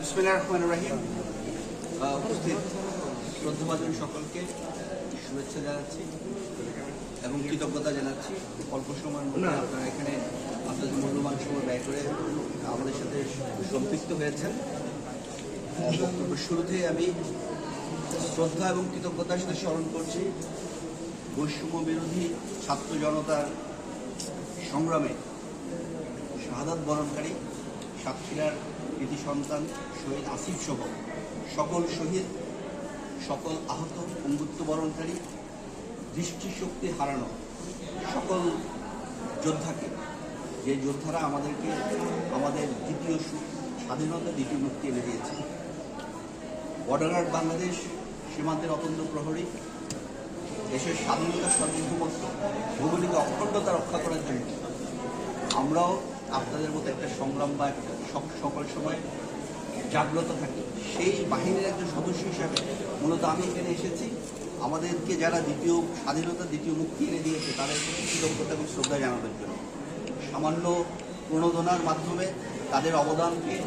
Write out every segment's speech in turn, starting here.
বিসমিল্লাহির রহমানির রহিম। উপস্থিত শ্রদ্ধাভাজন সকলকে শুভেচ্ছা জানাচ্ছি এবং কৃতজ্ঞতা জানাচ্ছি। অল্প সময়ের মধ্যে আপনারা এখানে আপনাদের মূল্যবান সময় ব্যয় করে আমাদের সাথে সম্পৃক্ত হয়েছেন। শুরুতেই আমি শ্রদ্ধা এবং কৃতজ্ঞতার সাথে স্মরণ করছি। বৈষম্য বিরোধী ছাত্র জনতার সংগ্রামে শাহাদাত বরণকারী সাতক্ষীরার কৃতি সন্তান শহীদ আসিফ সহ সকল শহীদ, সকল আহত, অঙ্গুত্ব বরণকারী, দৃষ্টিশক্তি হারানো সকল যোদ্ধাকে, যে যোদ্ধারা আমাদেরকে, আমাদের দ্বিতীয় স্বাধীনতা, দ্বিতীয় মুক্তি এনে দিয়েছে। বর্ডার বাংলাদেশ, সীমান্তের অতন্ত প্রহরী দেশের স্বাধীনতা সার্বভৌমত্ব ভৌগোলিক অখণ্ডতা রক্ষা করার জন্য আমরাও আপনাদের মতো একটা সংগ্রাম বা সক- সকল সময় জাগ্রত থাকি। সেই বাহিনীর একজন সদস্য হিসাবে মূলত আমি এখানে এসেছি। আমাদেরকে যারা দ্বিতীয় স্বাধীনতা, দ্বিতীয় মুক্তি এনে দিয়েছে, তাদের কৃতজ্ঞতা এবং শ্রদ্ধা জানানোর জন্য। সামান্য প্রণোদনার মাধ্যমে তাদের অবদানকে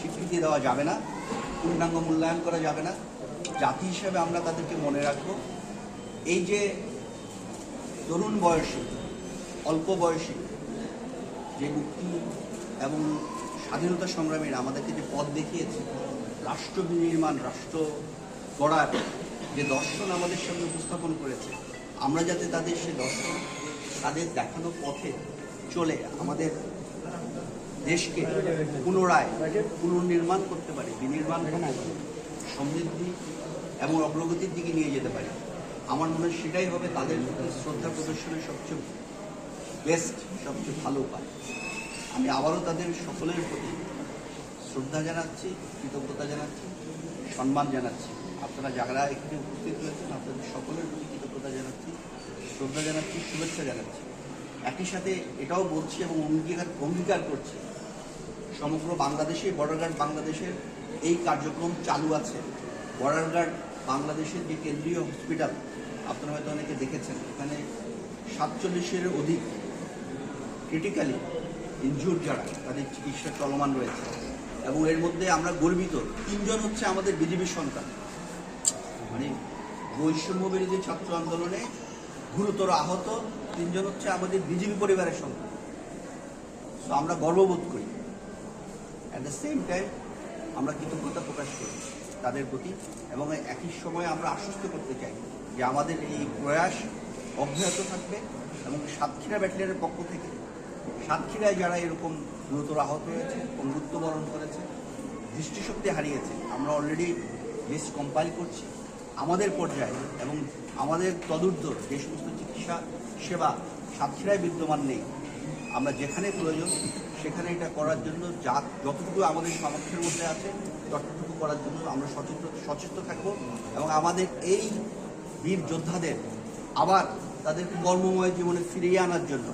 স্বীকৃতি দেওয়া যাবে না, পূর্ণাঙ্গ মূল্যায়ন করা যাবে না। জাতি হিসাবে আমরা তাদেরকে মনে রাখব। এই যে তরুণ বয়সী, অল্প বয়সী যে মুক্তি এবং স্বাধীনতা সংগ্রামীরা আমাদেরকে যে পথ দেখিয়েছে, রাষ্ট্র বিনির্মাণ, রাষ্ট্র গড়ার যে দর্শন আমাদের সামনে উপস্থাপন করেছে, আমরা যাতে তাদের সে দর্শন, তাদের দেখানো পথে চলে আমাদের দেশকে পুনরায় পুনর্নির্মাণ করতে পারি, বিনির্মাণ সমৃদ্ধি এবং অগ্রগতির দিকে নিয়ে যেতে আমার মনে হয় সেটাই হবে তাদের শ্রদ্ধা প্রদর্শনের সবচেয়ে বেস্ট সবচেয়ে ভালো উপায়। আমি আবারও তাদের সকলের প্রতি শ্রদ্ধা জানাচ্ছি, কৃতজ্ঞতা জানাচ্ছি, সম্মান জানাচ্ছি। আপনারা যারা এখানে উপস্থিত হয়েছেন আপনাদের সকলের প্রতি কৃতজ্ঞতা জানাচ্ছি, শ্রদ্ধা জানাচ্ছি, শুভেচ্ছা জানাচ্ছি। একই সাথে এটাও বলছি এবং অঙ্গীকার অঙ্গীকার করছি, সমগ্র বাংলাদেশে বর্ডার গার্ড বাংলাদেশের এই কার্যক্রম চালু আছে। বর্ডার গার্ড বাংলাদেশের যে কেন্দ্রীয় হসপিটাল, আপনারা হয়তো অনেকে দেখেছেন, এখানে সাতচল্লিশের অধিক ক্রিটিক্যালি ইনজুর যারা, তাদের চিকিৎসা চলমান রয়েছে। এবং এর মধ্যে আমরা গর্বিত, তিনজন হচ্ছে আমাদের বিজেপির সন্তান। মানে বৈষম্য বিরোধী ছাত্র আন্দোলনে গুরুতর আহত, তিনজন হচ্ছে আমাদের বিজেপি পরিবারের সন্তান। তো আমরা গর্ববোধ করি। অ্যাট দ্য সেম টাইম আমরা কৃতজ্ঞতা প্রকাশ করি। তাদের প্রতি এবং একই সময় আমরা আশ্বস্ত করতে চাই যে আমাদের এই প্রয়াস অব্যাহত থাকবে এবং সাতক্ষীরা ব্যাটালিয়নের পক্ষ থেকে সাতক্ষীরায় যারা এরকম গুরুতর আহত হয়েছে অঙ্গুত্ব বরণ করেছে, দৃষ্টিশক্তি হারিয়েছে, আমরা অলরেডি লিস্ট কম্পাইল করছি। আমাদের পর্যায়ে এবং আমাদের তদূর্ধ্ব যে সমস্ত চিকিৎসা সেবা সাতক্ষীরায় বিদ্যমান নেই আমরা যেখানে প্রয়োজন, সেখানে এটা করার জন্য যা, যতটুকু আমাদের সামর্থ্যের মধ্যে আছে, ততটুকু করার জন্য আমরা সচেতন, সচেষ্ট থাকব এবং আমাদের এই বীর যোদ্ধাদের আবার তাদের কর্মময় জীবনে ফিরিয়ে আনার জন্য,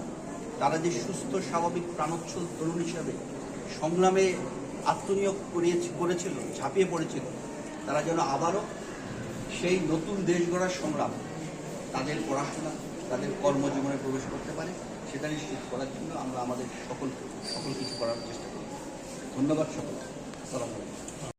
তারা যে সুস্থ, স্বাভাবিক, প্রাণোচ্ছল তরুণ হিসাবে সংগ্রামে আত্মনিয়োগ করিয়েছে, করেছিল, ঝাঁপিয়ে পড়েছিল, তারা যেন আবারও সেই নতুন দেশ গড়ার সংগ্রাম তাদের পড়াশোনা, তাদের কর্মজীবনে প্রবেশ করতে পারে। সেটা নিশ্চিত করার জন্য আমরা আমাদের সকল সকল কিছু করার চেষ্টা করি ধন্যবাদ সকল আসসালামু আলাইকুম।